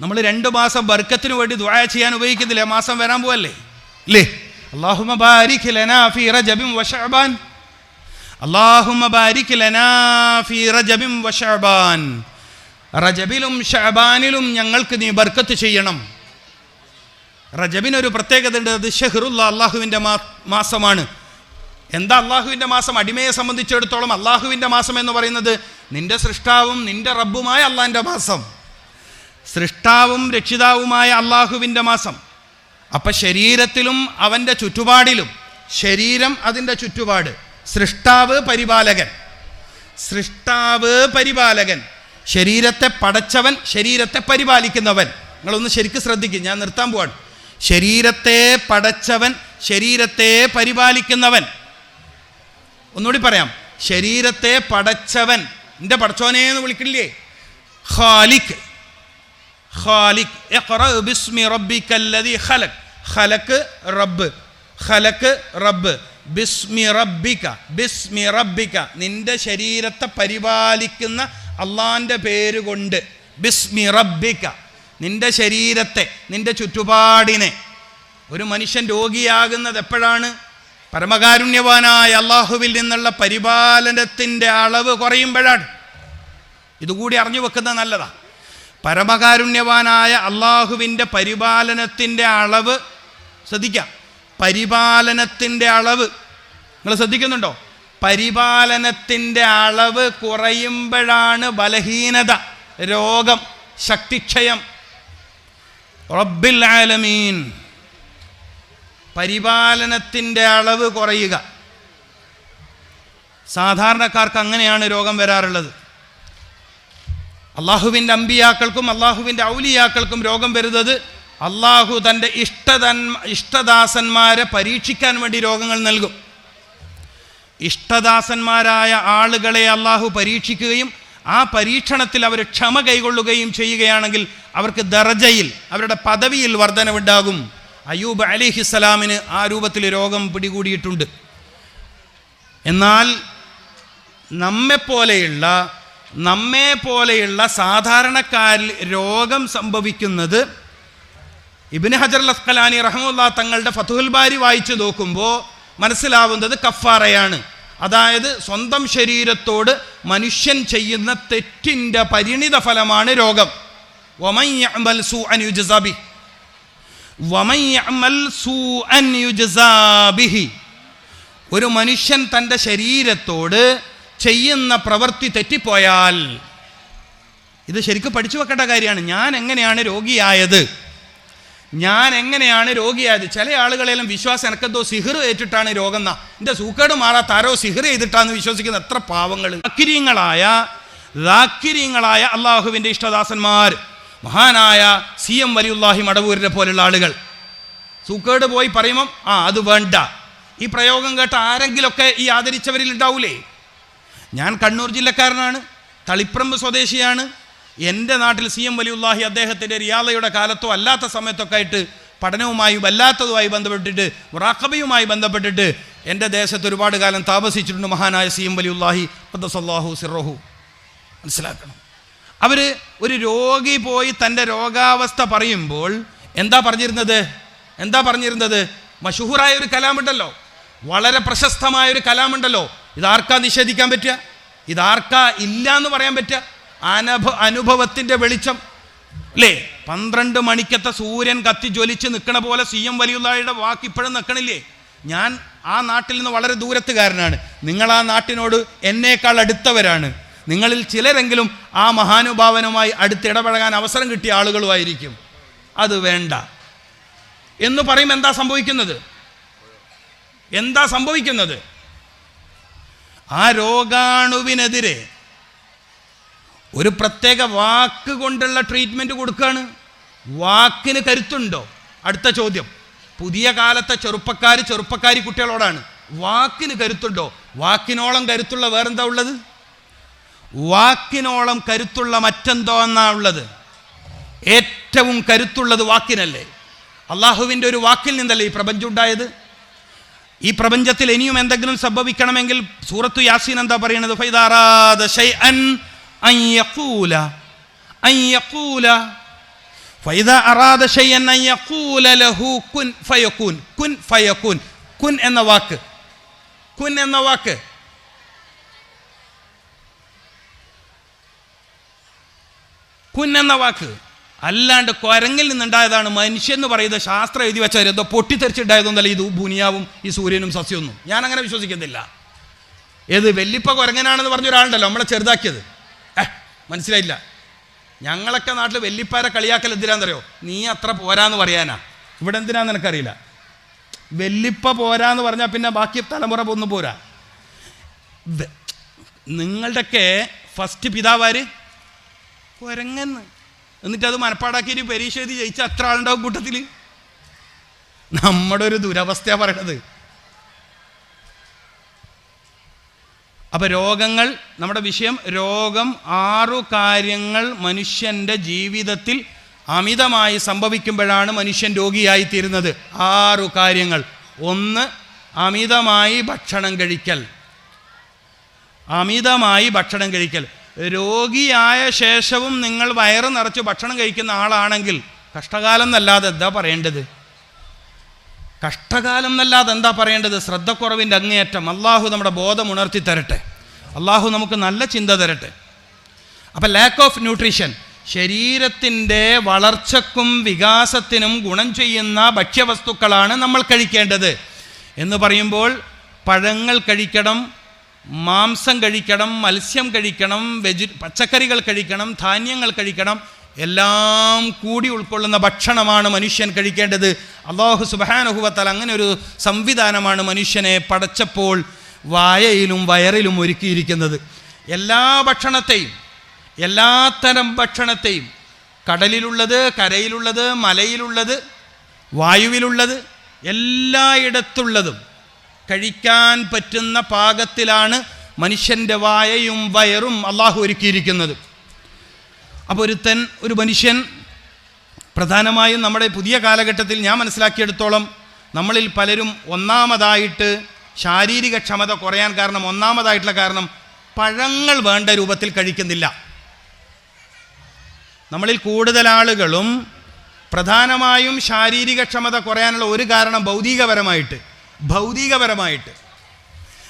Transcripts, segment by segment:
നമ്മൾ രണ്ട് മാസം ബർക്കത്തിന് വേണ്ടി ദുആ ചെയ്യാൻ ഉപയോഗിക്കുന്നില്ല? മാസം വരാൻ പോവല്ലേ? ഇല്ലേ? അള്ളാഹുമ ബാരിക് ലനാ ഫീ റജബിൻ വശഅബാൻ അള്ളാഹുമ ബാരിക് ലനാ ഫീ റജബിൻ വശഅബാൻ റജബിലും ഷഅബാനിലും ഞങ്ങൾക്ക് നീ ബർക്കത്ത് ചെയ്യണം. റജബിനൊരു പ്രത്യേകത ഉണ്ട്. അത് ഷെഹ്റുല്ല അള്ളാഹുവിന്റെ മാസമാണ്. എന്താ അള്ളാഹുവിന്റെ മാസം? അടിമയെ സംബന്ധിച്ചിടത്തോളം അള്ളാഹുവിന്റെ മാസം എന്ന് പറയുന്നത് നിന്റെ സൃഷ്ടാവും നിന്റെ റബ്ബുമായ അള്ളാഹിന്റെ മാസം. സൃഷ്ടാവും രക്ഷിതാവുമായ അള്ളാഹുവിന്റെ മാസം. അപ്പം ശരീരത്തിലും അവന്റെ ചുറ്റുപാടിലും ശരീരം അതിന്റെ ചുറ്റുപാട് സൃഷ്ടാവ് പരിപാലകൻ. സൃഷ്ടാവ് പരിപാലകൻ. ശരീരത്തെ പടച്ചവൻ ശരീരത്തെ പരിപാലിക്കുന്നവൻ. നിങ്ങളൊന്ന് ശരിക്കും ശ്രദ്ധിക്കും ഞാൻ നിർത്താൻ പോവാണ്. ശരീരത്തെ പടച്ചവൻ ശരീരത്തെ പരിപാലിക്കുന്നവൻ. ഒന്നുകൂടി പറയാം. ശരീരത്തെ പടച്ചവൻ. എന്റെ പടച്ചോനെ എന്ന് വിളിക്കില്ലേ ഖാലിഖ്. ഖാലിഖ് ഇഖ്റ ബിസ്മി റബ്ബിക്കല്ലദീ ഖലഖ്. ഖലഖ് റബ്ബ്. ഖലഖ് റബ്ബ്. ബിസ്മി റബ്ബിക ബിസ്മി റബ്ബിക. നിന്റെ ശരീരത്തെ പരിപാലിക്കുന്ന അള്ളാന്റെ പേര് കൊണ്ട് ബിസ്മി റബ്ബിക. നിന്റെ ശരീരത്തെ നിന്റെ ചുറ്റുപാടിനെ. ഒരു മനുഷ്യൻ രോഗിയാകുന്നത് എപ്പോഴാണ്? പരമകാരുണ്യവാനായ അള്ളാഹുവിൽ നിന്നുള്ള പരിപാലനത്തിന്റെ അളവ് കുറയുമ്പോഴാണ്. ഇതുകൂടി അറിഞ്ഞു വെക്കുന്നത് നല്ലതാണ് പരമകാരുണ്യവാനായ അള്ളാഹുവിന്റെ പരിപാലനത്തിന്റെ അളവ് ശ്രദ്ധിക്കാം. പരിപാലനത്തിന്റെ അളവ്. നിങ്ങൾ ശ്രദ്ധിക്കുന്നുണ്ടോ? പരിപാലനത്തിന്റെ അളവ് കുറയുമ്പോഴാണ് ബലഹീനത രോഗം ശക്തിക്ഷയം. റബ്ബിൽ ആലമീൻ. പരിപാലനത്തിന്റെ അളവ് കുറയുക. സാധാരണക്കാർക്ക് അങ്ങനെയാണ് രോഗം വരാറുള്ളത്. അള്ളാഹുവിന്റെ അമ്പിയാക്കൾക്കും അള്ളാഹുവിന്റെ ഔലിയാക്കൾക്കും രോഗം വരുന്നത് അള്ളാഹു തന്റെ ഇഷ്ടതൻ ഇഷ്ടദാസന്മാരെ പരീക്ഷിക്കാൻ വേണ്ടി രോഗങ്ങൾ നൽകും. ഇഷ്ടദാസന്മാരായ ആളുകളെ അള്ളാഹു പരീക്ഷിക്കുകയും ആ പരീക്ഷണത്തിൽ അവർ ക്ഷമ കൈകൊള്ളുകയും ചെയ്യുകയാണെങ്കിൽ അവർക്ക് ദർജയിൽ അവരുടെ പദവിയിൽ വർധനവുണ്ടാകും. അയ്യൂബ് അലിഹിസ്സലാമിന് ആ രൂപത്തിൽ രോഗം പിടികൂടിയിട്ടുണ്ട്. എന്നാൽ നമ്മെപ്പോലെയുള്ള നമ്മെ പോലെയുള്ള സാധാരണക്കാരിൽ രോഗം സംഭവിക്കുന്നത് ഇബിന് ഹജർ അസ്കലാനി റഹമുല്ല തങ്ങളുടെ ഫതുഹുൽ ബാരി വായിച്ചു നോക്കുമ്പോൾ മനസ്സിലാവുന്നത് കഫാറയാണ് അതായത് സ്വന്തം ശരീരത്തോട് മനുഷ്യൻ ചെയ്യുന്ന തെറ്റിന്റെ പരിണിത ഫലമാണ് രോഗം. ഒരു മനുഷ്യൻ തന്റെ ശരീരത്തോട് ചെയ്യുന്ന പ്രവൃത്തി തെറ്റിപ്പോയാൽ ഇത് ശരിക്കും പഠിച്ചു വെക്കേണ്ട കാര്യമാണ്. ഞാൻ എങ്ങനെയാണ് രോഗിയായത്? ഞാൻ എങ്ങനെയാണ് രോഗിയായത്? ചില ആളുകളെല്ലാം വിശ്വാസം എനക്കെന്തോ സിഹിർ ഏറ്റിട്ടാണ് രോഗം എന്നാ എന്റെ സൂക്കേട് മാറാത്ത ആരോ സിഹിർ ചെയ്തിട്ടാന്ന് വിശ്വസിക്കുന്ന എത്ര പാവങ്ങൾ. അക്കിരീങ്ങളായ ദാക്കിരിയങ്ങളായ അള്ളാഹുവിന്റെ ഇഷ്ടദാസന്മാർ മഹാനായ സി എം വലിയുല്ലാഹി മടവൂരിനെ പോലുള്ള ആളുകൾ. സൂക്കേട് പോയി പറയുമ്പം ആ അത് വേണ്ട. ഈ പ്രയോഗം കേട്ട ആരെങ്കിലൊക്കെ ഈ ആദരിച്ചവരിൽ ഉണ്ടാവൂലേ? ഞാൻ കണ്ണൂർ ജില്ലക്കാരനാണ് തളിപ്രമ്പ് സ്വദേശിയാണ്. എന്റെ നാട്ടിൽ സി എം വലിയുല്ലാഹി അദ്ദേഹത്തിന്റെ റിയാലയുടെ കാലത്തോ അല്ലാത്ത സമയത്തൊക്കെ ആയിട്ട് പഠനവുമായി വല്ലാത്തതുമായി ബന്ധപ്പെട്ടിട്ട് മുറാഖബയുമായി ബന്ധപ്പെട്ടിട്ട് എന്റെ ദേശത്ത് ഒരുപാട് കാലം താമസിച്ചിട്ടുണ്ട് മഹാനായ സി എം വലിയുല്ലാഹി പദ്സല്ലാഹു സിറോഹു. മനസ്സിലാക്കണം. അവർ ഒരു രോഗി പോയി തന്റെ രോഗാവസ്ഥ പറയുമ്പോൾ എന്താ പറഞ്ഞിരുന്നത്? എന്താ പറഞ്ഞിരുന്നത്? മഷൂറായ ഒരു കലാമുണ്ടല്ലോ. വളരെ പ്രശസ്തമായ ഒരു കലാമുണ്ടല്ലോ. ഇതാർക്കാ നിഷേധിക്കാൻ പറ്റുക? ഇതാർക്കാ ഇല്ല എന്ന് പറയാൻ പറ്റുക? അനഭ അനുഭവത്തിന്റെ വെളിച്ചം. അല്ലേ പന്ത്രണ്ട് മണിക്കത്തെ സൂര്യൻ കത്തി ജ്വലിച്ച് നിൽക്കണ പോലെ സി എം വലിയുള്ളയുടെ വാക്ക് ഇപ്പോഴും നിൽക്കണില്ലേ ഞാൻ ആ നാട്ടിൽ നിന്ന് വളരെ ദൂരത്തുകാരനാണ്. നിങ്ങൾ ആ നാട്ടിനോട് എന്നേക്കാൾ അടുത്തവരാണ്. നിങ്ങളിൽ ചിലരെങ്കിലും ആ മഹാനുഭാവനുമായി അടുത്തിടപഴകാൻ അവസരം കിട്ടിയ ആളുകളുമായിരിക്കും. അത് വേണ്ട. എന്ന് പറയും എന്താ സംഭവിക്കുന്നത്? എന്താ സംഭവിക്കുന്നത്? ആ രോഗാണുവിനെതിരെ ഒരു പ്രത്യേക വാക്ക് കൊണ്ടുള്ള ട്രീറ്റ്മെന്റ് കൊടുക്കുകയാണ് വാക്കിന് കരുത്തുണ്ടോ? അടുത്ത ചോദ്യം. പുതിയ കാലത്തെ ചെറുപ്പക്കാർ ചെറുപ്പക്കാരി കുട്ടികളോടാണ്. വാക്കിന് കരുത്തുണ്ടോ? വാക്കിനോളം കരുത്തുള്ള വേറെന്താ ഉള്ളത്? വാക്കിനോളം കരുത്തുള്ള മറ്റെന്തോ എന്നാ ഉള്ളത്? ഏറ്റവും കരുത്തുള്ളത് വാക്കിനല്ലേ. അള്ളാഹുവിന്റെ ഒരു വാക്കിൽ നിന്നല്ലേ ഈ പ്രപഞ്ചം ഉണ്ടായത്? ഈ പ്രപഞ്ചത്തിൽ ഇനിയും എന്തെങ്കിലും സംഭവിക്കണമെങ്കിൽ സൂറത്തു യാസീൻ എന്താ ഫയകൂൻ കുൻ എന്ന വാക്ക്. കുൻ എന്ന വാക്ക്. കുൻ എന്ന വാക്ക്. അല്ലാണ്ട് കുരങ്ങിൽ നിന്നുണ്ടായതാണ് മനുഷ്യൻ എന്ന് പറയുന്നത് ശാസ്ത്രം എഴുതി വെച്ചാൽ എന്തോ പൊട്ടിത്തെറിച്ചുണ്ടായതൊന്നല്ല ഇത് ഭൂനിയാവും ഈ സൂര്യനും സസ്യമൊന്നും ഞാൻ അങ്ങനെ വിശ്വസിക്കുന്നില്ല. ഏത് വെല്ലിപ്പ കുരങ്ങനാണെന്ന് പറഞ്ഞ ഒരാളുണ്ടല്ലോ നമ്മളെ ചെറുതാക്കിയത്. ഏഹ് മനസ്സിലായില്ല. ഞങ്ങളൊക്കെ നാട്ടിൽ വെല്ലിപ്പാരെ കളിയാക്കൽ എന്തിനാണെന്നറിയോ നീ അത്ര പോരാന്ന് പറയാനാ. ഇവിടെ എന്തിനാന്ന് എനിക്കറിയില്ല വെല്ലിപ്പ പോരാന്ന് പറഞ്ഞാൽ പിന്നെ ബാക്കി തലമുറ ഒന്നും പോരാ. നിങ്ങളുടെയൊക്കെ ഫസ്റ്റ് പിതാവാര് കുരങ്ങന്ന് എന്നിട്ട് അത് മനപ്പാടാക്കിയിട്ട് പരീക്ഷ എഴുതി ജയിച്ച അത്ര ആളുണ്ടാവും കൂട്ടത്തിൽ നമ്മുടെ ഒരു ദുരവസ്ഥയാണ് പറയണത്. അപ്പൊ രോഗങ്ങൾ നമ്മുടെ വിഷയം രോഗം ആറു കാര്യങ്ങൾ മനുഷ്യന്റെ ജീവിതത്തിൽ അമിതമായി സംഭവിക്കുമ്പോഴാണ് മനുഷ്യൻ രോഗിയായി തീരുന്നത് ആറു കാര്യങ്ങൾ. ഒന്ന് അമിതമായി ഭക്ഷണം കഴിക്കൽ. അമിതമായി ഭക്ഷണം കഴിക്കൽ. രോഗിയായ ശേഷവും നിങ്ങൾ വയറ് നിറച്ച് ഭക്ഷണം കഴിക്കുന്ന ആളാണെങ്കിൽ കഷ്ടകാലം എന്നല്ലാതെ എന്താ പറയേണ്ടത്? കഷ്ടകാലം എന്നല്ലാതെ എന്താ പറയേണ്ടത്? ശ്രദ്ധക്കുറവിന്റെ അങ്ങേയറ്റം. അള്ളാഹു നമ്മുടെ ബോധം ഉണർത്തി തരട്ടെ. അള്ളാഹു നമുക്ക് നല്ല ചിന്ത തരട്ടെ. അപ്പം ലാക്ക് ഓഫ് ന്യൂട്രീഷൻ ശരീരത്തിന്റെ വളർച്ചക്കും വികാസത്തിനും ഗുണം ചെയ്യുന്ന ഭക്ഷ്യവസ്തുക്കളാണ് നമ്മൾ കഴിക്കേണ്ടത്. എന്ന് പറയുമ്പോൾ പഴങ്ങൾ കഴിക്കണം മാംസം കഴിക്കണം മത്സ്യം കഴിക്കണം വെജി പച്ചക്കറികൾ കഴിക്കണം ധാന്യങ്ങൾ കഴിക്കണം എല്ലാം കൂടി ഉൾക്കൊള്ളുന്ന ഭക്ഷണമാണ് മനുഷ്യൻ കഴിക്കേണ്ടത്. അള്ളാഹു സുബാനുഹുവത്താൽ അങ്ങനെ ഒരു സംവിധാനമാണ് മനുഷ്യനെ പടച്ചപ്പോൾ വായയിലും വയറിലും ഒരുക്കിയിരിക്കുന്നത്. എല്ലാ ഭക്ഷണത്തെയും എല്ലാത്തരം ഭക്ഷണത്തെയും കടലിലുള്ളത് കരയിലുള്ളത് മലയിലുള്ളത് വായുവിലുള്ളത് എല്ലായിടത്തുള്ളതും കഴിക്കാൻ പറ്റുന്ന പാകത്തിലാണ് മനുഷ്യന്റെ വായയും വയറും അള്ളാഹു ഒരുക്കിയിരിക്കുന്നത്. അപ്പോൾ ഒരുത്തൻ ഒരു മനുഷ്യൻ പ്രധാനമായും നമ്മുടെ പുതിയ കാലഘട്ടത്തിൽ ഞാൻ മനസ്സിലാക്കിയെടുത്തോളം നമ്മളിൽ പലരും ഒന്നാമതായിട്ട് ശാരീരിക ക്ഷമത കുറയാൻ കാരണം ഒന്നാമതായിട്ടുള്ള കാരണം പഴങ്ങൾ വേണ്ട രൂപത്തിൽ കഴിക്കുന്നില്ല. നമ്മളിൽ കൂടുതൽ ആളുകളും പ്രധാനമായും ശാരീരിക ക്ഷമത കുറയാനുള്ള ഒരു കാരണം ഭൗതികപരമായിട്ട് ഭൗതികപരമായിട്ട്.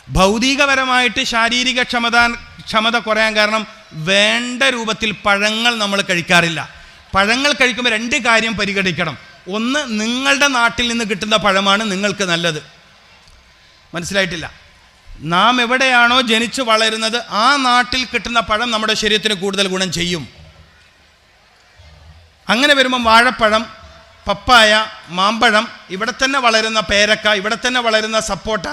ഭൗതികപരമായിട്ട് ശാരീരിക ക്ഷമത ക്ഷമത കുറയാൻ കാരണം വേണ്ട രൂപത്തിൽ പഴങ്ങൾ നമ്മൾ കഴിക്കാറില്ല. പഴങ്ങൾ കഴിക്കുമ്പോൾ രണ്ട് കാര്യം പരിഗണിക്കണം. ഒന്ന് നിങ്ങളുടെ നാട്ടിൽ നിന്ന് കിട്ടുന്ന പഴമാണ് നിങ്ങൾക്ക് നല്ലത്. മനസ്സിലായിട്ടില്ല? നാം എവിടെയാണോ ജനിച്ചു വളരുന്നത് ആ നാട്ടിൽ കിട്ടുന്ന പഴം നമ്മുടെ ശരീരത്തിന് കൂടുതൽ ഗുണം ചെയ്യും. അങ്ങനെ വരുമ്പം വാഴപ്പഴം പപ്പായ മാമ്പഴം ഇവിടെ തന്നെ വളരുന്ന പേരക്ക ഇവിടെ തന്നെ വളരുന്ന സപ്പോട്ട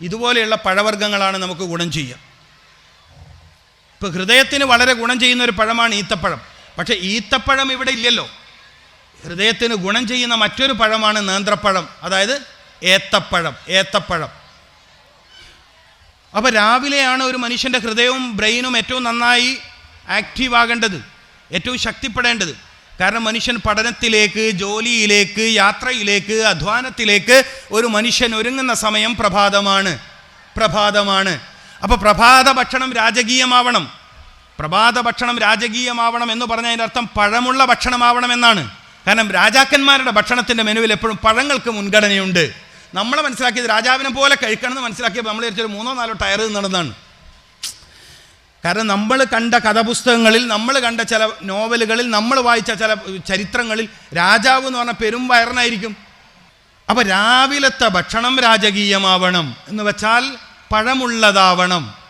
ഇതുപോലെയുള്ള പഴവർഗങ്ങളാണ് നമുക്ക് ഗുണം ചെയ്യുക. ഇപ്പോൾ ഹൃദയത്തിന് വളരെ ഗുണം ചെയ്യുന്ന ഒരു പഴമാണ് ഈത്തപ്പഴം. പക്ഷേ ഈത്തപ്പഴം ഇവിടെ ഇല്ലല്ലോ. ഹൃദയത്തിന് ഗുണം ചെയ്യുന്ന മറ്റൊരു പഴമാണ് നേന്ത്രപ്പഴം അതായത് ഏത്തപ്പഴം ഏത്തപ്പഴം. അപ്പോൾ രാവിലെയാണ് ഒരു മനുഷ്യന്റെ ഹൃദയവും ബ്രെയിനും ഏറ്റവും നന്നായി ആക്റ്റീവ് ആകേണ്ടത് ഏറ്റവും ശക്തിപ്പെടേണ്ടത്. കാരണം മനുഷ്യൻ പഠനത്തിലേക്ക് ജോലിയിലേക്ക് യാത്രയിലേക്ക് അധ്വാനത്തിലേക്ക് ഒരു മനുഷ്യൻ ഒരുങ്ങുന്ന സമയം പ്രഭാതമാണ്. പ്രഭാതമാണ്. അപ്പോൾ പ്രഭാത ഭക്ഷണം രാജകീയമാവണം. പ്രഭാത ഭക്ഷണം രാജകീയമാവണം എന്ന് പറഞ്ഞതിന്റെ അർത്ഥം പഴമുള്ള ഭക്ഷണമാവണം എന്നാണ്. കാരണം രാജാക്കന്മാരുടെ ഭക്ഷണത്തിന്റെ മെനുവിൽ എപ്പോഴും പഴങ്ങൾക്ക് മുൻഗണനയുണ്ട്. നമ്മളെ മനസ്സിലാക്കിയത് രാജാവിനെ പോലെ കഴിക്കണമെന്ന് മനസ്സിലാക്കിയപ്പോൾ നമ്മൾ വിചാരിച്ചൊരു മൂന്നോ നാലോ ടയർ നടന്നാണ് കാരണം നമ്മൾ കണ്ട കഥപുസ്തകങ്ങളിൽ നമ്മൾ കണ്ട ചില നോവലുകളിൽ നമ്മൾ വായിച്ച ചില ചരിത്രങ്ങളിൽ രാജാവ് എന്ന് പറഞ്ഞാൽ പെരും വയറിനായിരിക്കും. അപ്പോൾ രാവിലത്തെ ഭക്ഷണം രാജകീയമാവണം എന്ന് വെച്ചാൽ പഴമുള്ളതാവണം.